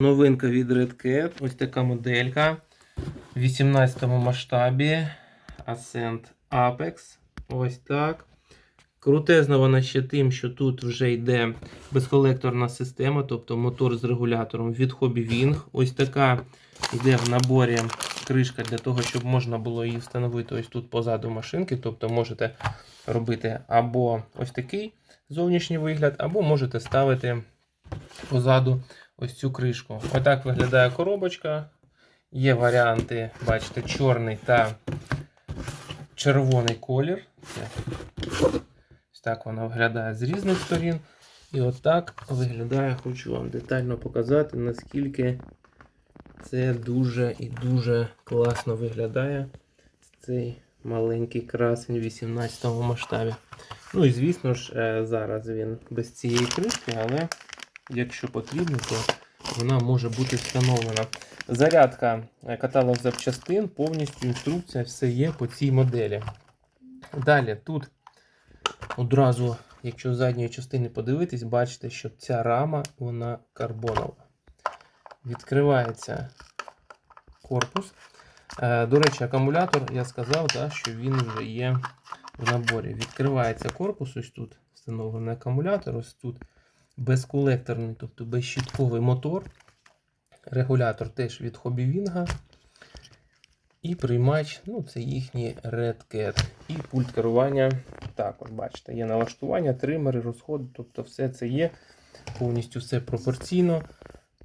Новинка від Red Cat. Ось така моделька. В 18 масштабі. Ascent Apex. Ось так. Крутезна вона ще тим, що тут вже йде безколекторна система, тобто мотор з регулятором від Hobby Wing. Ось така йде в наборі кришка для того, щоб можна було її встановити ось тут позаду машинки. Тобто можете робити або ось такий зовнішній вигляд, або можете ставити позаду ось цю кришку. Отак виглядає коробочка. Є варіанти, бачите, чорний та червоний колір. Ось так вона виглядає з різних сторін. І отак виглядає, хочу вам детально показати, наскільки це дуже і дуже класно виглядає цей маленький красень 18 масштабі. Ну і звісно ж, е, зараз він без цієї кришки, але якщо потрібно, то вона може бути встановлена. Зарядка, е, каталог запчастин, повністю інструкція, все є по цій моделі. Далі тут одразу, якщо задньої частини подивитись, бачите, що ця рама вона карбонова. Відкривається корпус. Е, До речі, акумулятор, я сказав, да, що він вже є в наборі. Відкривається корпус, ось тут встановлений акумулятор, ось тут безколекторний, тобто безщітковий мотор. Регулятор теж від Wing. І приймач, ну це їхній Red Cat. І пульт керування також, бачите, є налаштування, тримери, розходи, тобто все це є. Повністю все пропорційно.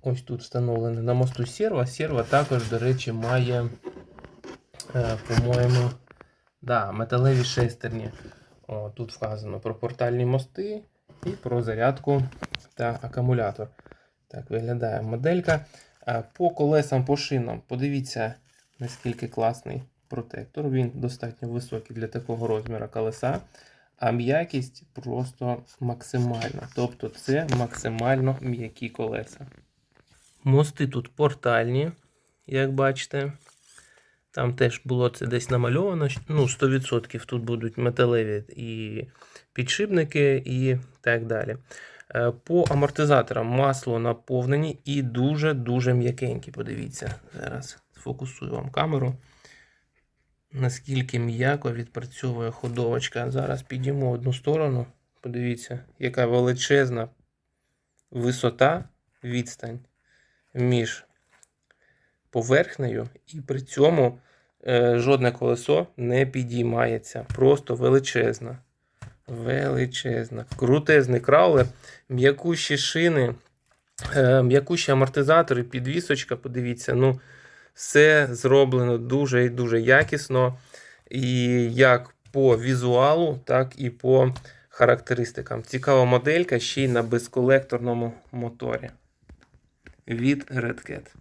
Ось тут встановлене на мосту серва. Серва також, до речі, має, е, по-моєму, да, металеві шестерні. О, тут вказано про портальні мости і про зарядку та акумулятор. Так виглядає моделька. По колесам, по шинам, подивіться, наскільки класний протектор. Він достатньо високий для такого розміру колеса, а м'якість просто максимальна. Тобто це максимально м'які колеса. Мости тут портальні, як бачите. Там теж було це десь намальовано. Ну, 100% тут будуть металеві і підшипники, і так далі. Е, По амортизаторам масло наповнені і дуже-дуже м'якенькі. Подивіться, зараз сфокусую вам камеру. Наскільки м'яко відпрацьовує ходовочка. Зараз підіймо одну сторону. Подивіться, яка величезна висота, відстань між поверхнею, і при цьому е, жодне колесо не підіймається. Просто величезна. Величезна. Крутезний краулер, м'якущі шини, е, м'якущі амортизатори, підвісочка, подивіться, ну, все зроблено дуже і дуже якісно. І як по візуалу, так і по характеристикам. Цікава моделька ще й на безколекторному моторі від Red Cat.